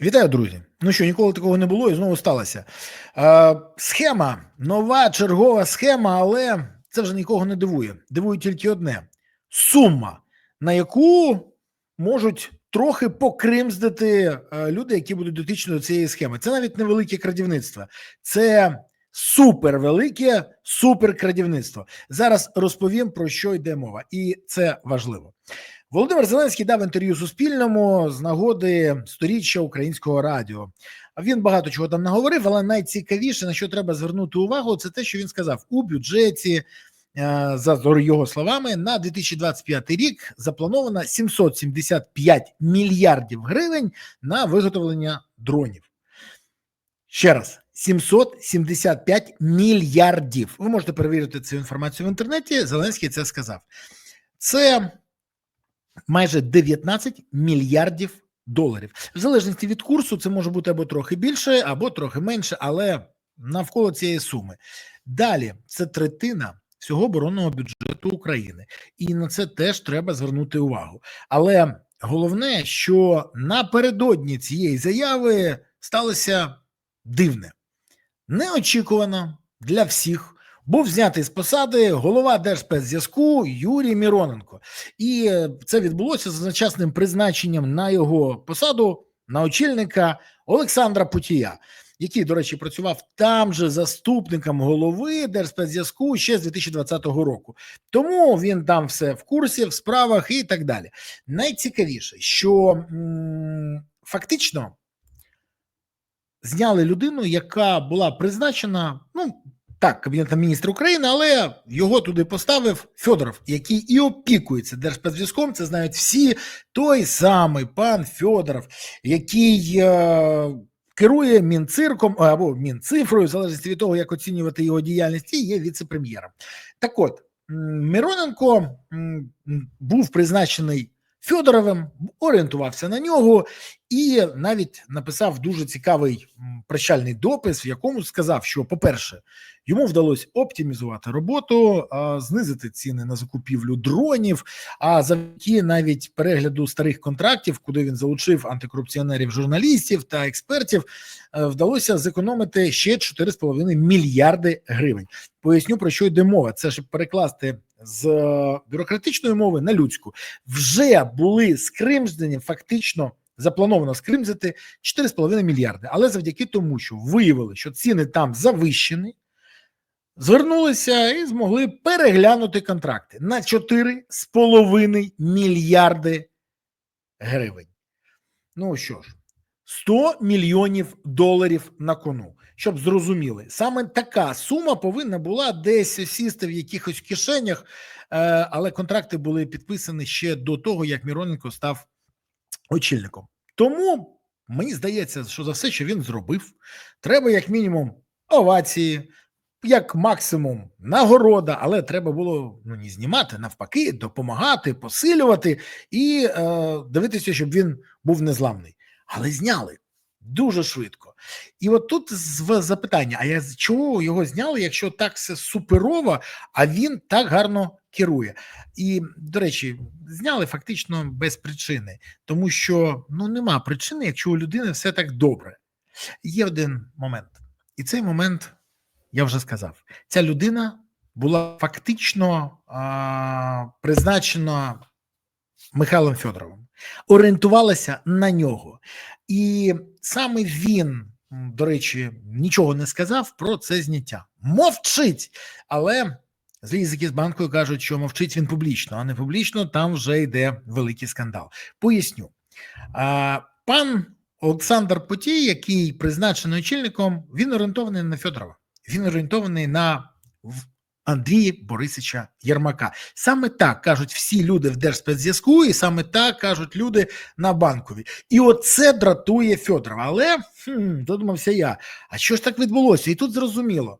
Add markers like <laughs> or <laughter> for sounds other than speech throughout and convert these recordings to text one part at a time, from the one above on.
Вітаю, друзі. Ну що, ніколи такого не було і знову сталося. Е, схема, нова чергова схема, але це вже нікого не дивує. Дивує тільки одне: сума, на яку можуть трохи покримздити е, люди, які будуть дотичні до цієї схеми. Це навіть невелике крадівництво, це супервелике суперкрадівництво. Зараз розповім про що йде мова, і це важливо. Володимир Зеленський дав інтерв'ю Суспільному з нагоди сторіччя українського радіо. Він багато чого там наговорив, але найцікавіше на що треба звернути увагу, це те, що він сказав у бюджеті. е, За його словами, на 2025 рік заплановано 775 мільярдів гривень на виготовлення дронів. Ще раз, 775 мільярдів. Ви можете перевірити цю інформацію в інтернеті. Зеленський це сказав. Це майже 19 мільярдів доларів. В залежності від курсу, це може бути або трохи більше, або трохи менше, але навколо цієї суми. Далі це третина всього оборонного бюджету України, і на це теж треба звернути увагу. Але головне, що напередодні цієї заяви сталося дивне, неочікувано для всіх. Був знятий з посади голова Держспецзв'язку Юрій Міроненко, і е, це відбулося з одночасним призначенням на його посаду на очільника Олександра Путія, який, до речі, працював там же заступником голови Держспецзв'язку ще з 2020 року. Тому він там все в курсі, в справах і так далі. Найцікавіше, що м, фактично зняли людину, яка була призначена, ну так, Кабінетом міністрів України, але його туди поставив Федоров, який і опікується Держспецзв'язком. Це знають всі той самий пан Федоров, який е, керує мінцирком або мінцифрою, в залежності від того, як оцінювати його діяльність, і є віце-прем'єром. Так от Мироненко був призначений Федоровим, орієнтувався на нього і навіть написав дуже цікавий прощальний допис, в якому сказав, що, по-перше, йому вдалося оптимізувати роботу, знизити ціни на закупівлю дронів. А завдяки навіть перегляду старих контрактів, куди він залучив антикорупціонерів, журналістів та експертів, е, вдалося зекономити ще 4,5 мільярди гривень. Поясню про що йде мова. Це щоб перекласти з е, бюрократичної мови на людську. Вже були скримждені фактично. Заплановано скримзити 4,5 мільярди, але завдяки тому, що виявили, що ціни там завищені, звернулися і змогли переглянути контракти на 4,5 мільярди гривень. Ну що ж, 100 мільйонів доларів на кону. Щоб зрозуміли, саме така сума повинна була десь сісти в якихось кишенях, е, але контракти були підписані ще до того, як Міроненко став очільником. Тому мені здається, що за все, що він зробив, треба як мінімум овації, як максимум нагорода, але треба було ну не знімати, навпаки, допомагати, посилювати і е, дивитися, щоб він був незламний. Але зняли дуже швидко. І от тут запитання: а я чого його зняли, якщо так все суперово, а він так гарно керує? І, до речі, зняли фактично без причини, тому що ну нема причини, якщо у людини все так добре. Є один момент, і цей момент я вже сказав: ця людина була фактично а, призначена Михайлом Федоровим, орієнтувалася на нього. І саме він, до речі, нічого не сказав про це зняття. Мовчить, але злі язики з банкою кажуть, що мовчить він публічно, а не публічно, там вже йде великий скандал. Поясню. Пан Олександр Потій, який призначений очільником, він орієнтований на Федорова. Він орієнтований на Андрія Борисовича Єрмака. Саме так кажуть всі люди в Держспецзв'язку, і саме так кажуть люди на банковій. І оце дратує Федорова. Але додумався я. А що ж так відбулося? І тут зрозуміло: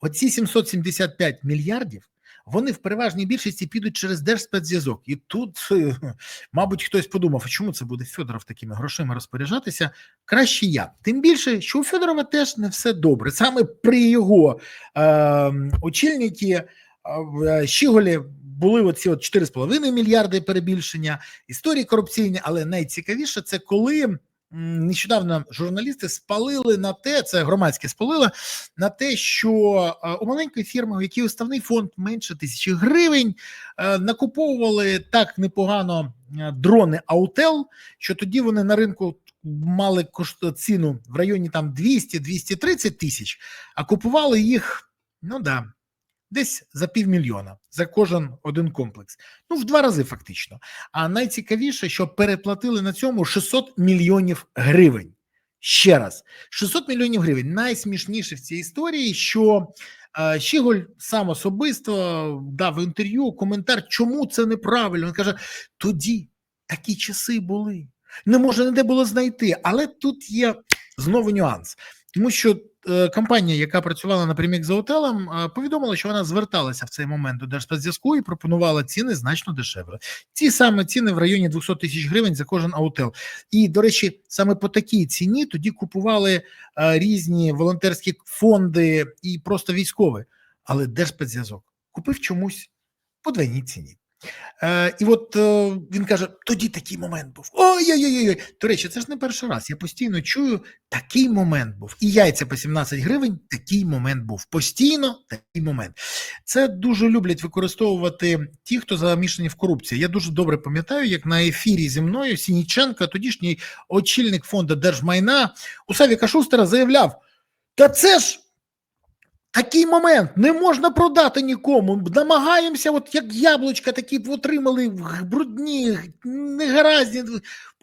оці 775 мільярдів. Вони в переважній більшості підуть через Держспецзв'язок. І тут, <laughs> мабуть, хтось подумав, чому це буде Федоров такими грошима розпоряджатися? Краще я. Тим більше, що у Федорова теж не все добре. Саме при його е, очільникі е, Щіголі були оці от 4,5 мільярди перебільшення, історії корупційні, але найцікавіше це коли нещодавно журналісти спалили на те, це громадське спалило, на те, що е, у маленької фірми, у якій уставний фонд менше тисячі гривень, е, накуповували так непогано е, дрони Аутел, що тоді вони на ринку мали ціну в районі там 200-230 тисяч, а купували їх, ну да, десь за півмільйона за кожен один комплекс. Ну, в два рази фактично. А найцікавіше, що переплатили на цьому 600 мільйонів гривень. Ще раз, 600 мільйонів гривень. Найсмішніше в цій історії, що е, Щіголь сам особисто дав інтерв'ю, коментар, чому це неправильно. Він каже: тоді такі часи були. Не може ніде було знайти, але тут є знову нюанс, тому що компанія, яка працювала напрямік за отелем, е, повідомила, що вона зверталася в цей момент до Держспецзв'язку і пропонувала ціни значно дешевше. Ці саме ціни в районі 200 тисяч гривень за кожен аутел. І, до речі, саме по такій ціні тоді купували е, різні волонтерські фонди і просто військові. Але Держспецзв'язок купив чомусь по двойній ціні. Е, і от е, він каже: тоді такий момент був. Ой-ой-ой. До речі, це ж не перший раз. Я постійно чую, такий момент був. І яйця по 17 гривень, такий момент був. Постійно такий момент. Це дуже люблять використовувати ті, хто замішані в корупції. Я дуже добре пам'ятаю, як на ефірі зі мною Сініченко, тодішній очільник фонду держмайна у Савіка Шустера заявляв: Та це ж. Такий момент не можна продати нікому. Намагаємося, от як яблучка, такі отримали брудні, негаразні,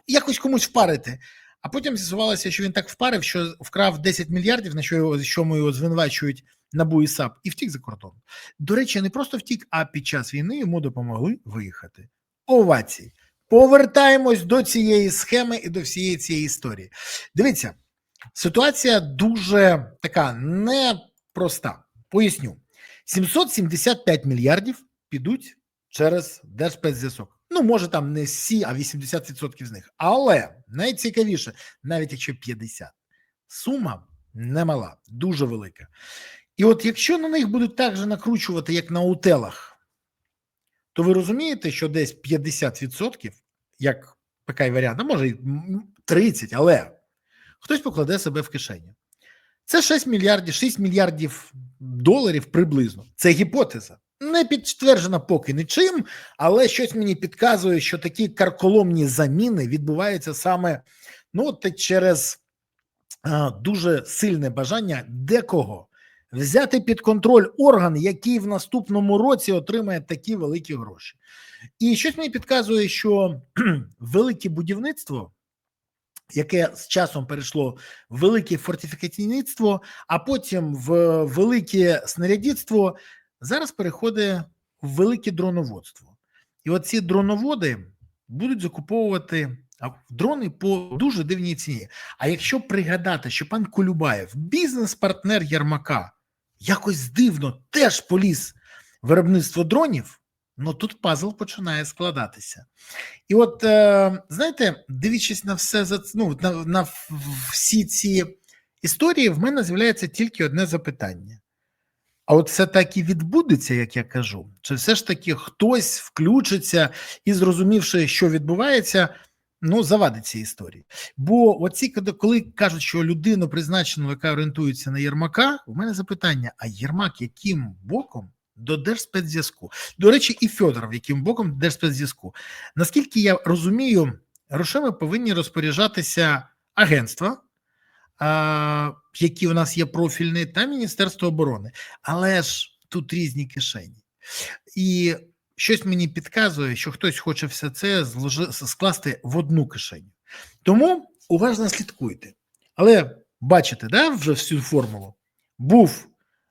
якось комусь впарити. А потім з'ясувалося, що він так впарив, що вкрав 10 мільярдів, на що його що його звинувачують НАБУ і САП, і втік за кордон. До речі, не просто втік, а під час війни йому допомогли виїхати. Овації. Повертаємось до цієї схеми і до всієї цієї історії. Дивіться, ситуація дуже така непроста. Поясню: 775 мільярдів підуть через Держспецзв'язок. Ну, може, там не всі, а 80% з них. Але найцікавіше, навіть якщо 50, сума немала, дуже велика. І от якщо на них будуть так же накручувати, як на утелах, то ви розумієте, що десь 50%, як такий варіант, а може й 30, але хтось покладе себе в кишені. Це 6 мільярдів, 6 мільярдів доларів приблизно. Це гіпотеза. Не підтверджена поки нічим, але щось мені підказує, що такі карколомні заміни відбуваються саме ну, через а, дуже сильне бажання декого взяти під контроль орган, який в наступному році отримає такі великі гроші. І щось мені підказує, що <clears throat> велике будівництво. Яке з часом перейшло в велике фортифікаційництво, а потім в велике снарядництво, зараз переходить в велике дроноводство. І оці дроноводи будуть закуповувати дрони по дуже дивній ціні. А якщо пригадати, що пан Колюбаєв, бізнес-партнер Ярмака, якось дивно теж поліз виробництво дронів, ну тут пазл починає складатися. І от, е, знаєте, дивлячись на все ну, на, на всі ці історії, в мене з'являється тільки одне запитання. А от все так і відбудеться, як я кажу, чи все ж таки хтось включиться і, зрозумівши, що відбувається, ну завадить ці історії. Бо оці, коли кажуть, що людину призначено, яка орієнтується на Єрмака, у мене запитання: а Єрмак яким боком до Держспецзв'язку? До речі, і Федоров, яким боком Держспецзв'язку? Наскільки я розумію, грошима повинні розпоряджатися агентства які у нас є профільні, та Міністерство оборони. Але ж тут різні кишені. І щось мені підказує, що хтось хоче все це скласти в одну кишеню. Тому уважно слідкуйте. Але бачите, да, вже всю формулу. Був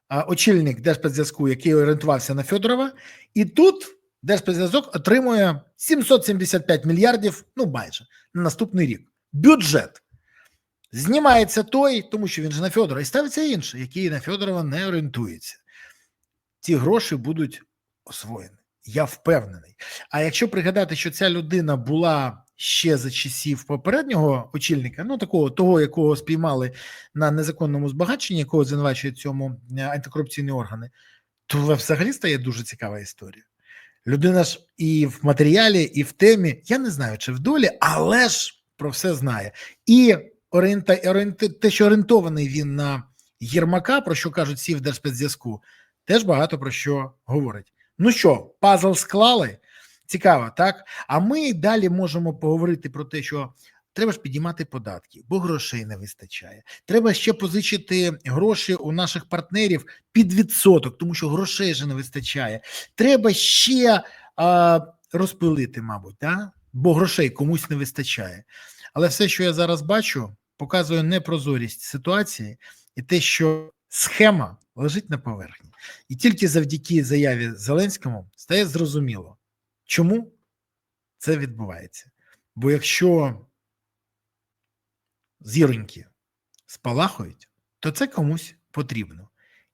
очільник Держспецзв'язку, який орієнтувався на Федорова, і тут Держспецзв'язок отримує 775 мільярдів, ну майже на наступний рік. Бюджет. Знімається той, тому що він же на Федора, і ставиться інший, який на Федорова не орієнтується. Ці гроші будуть освоєні. Я впевнений. А якщо пригадати, що ця людина була ще за часів попереднього очільника, ну такого того, якого спіймали на незаконному збагаченні, якого звинувачують цьому е, антикорупційні органи, то взагалі стає дуже цікава історія. Людина ж і в матеріалі, і в темі, я не знаю, чи в долі, але ж про все знає. І орієнта, орієнти, те, що орієнтований він на Єрмака, про що кажуть всі в Держспецзв'язку, теж багато про що говорить. Ну що, пазл склали? Цікаво, так? А ми далі можемо поговорити про те, що треба ж підіймати податки, бо грошей не вистачає. Треба ще позичити гроші у наших партнерів під відсоток, тому що грошей же не вистачає. Треба ще а, розпилити, мабуть, да? бо грошей комусь не вистачає. Але все, що я зараз бачу, показує непрозорість ситуації і те, що схема лежить на поверхні. І тільки завдяки заяві Зеленському стає зрозуміло, чому це відбувається. Бо якщо зіроньки спалахують, то це комусь потрібно.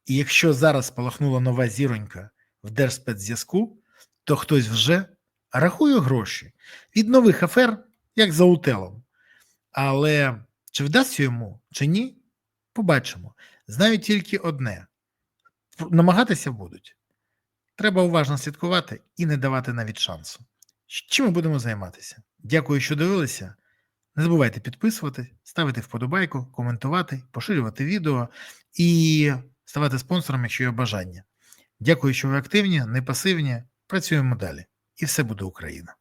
І якщо зараз спалахнула нова зіронька в Держспецзв'язку, то хтось вже рахує гроші від нових афер, як за утелом. Але чи вдасться йому, чи ні, побачимо. Знаю тільки одне: намагатися будуть. Треба уважно слідкувати і не давати навіть шансу. Чим ми будемо займатися? Дякую, що дивилися. Не забувайте підписувати, ставити вподобайку, коментувати, поширювати відео і ставати спонсором, якщо є бажання. Дякую, що ви активні, не пасивні. Працюємо далі. І все буде Україна.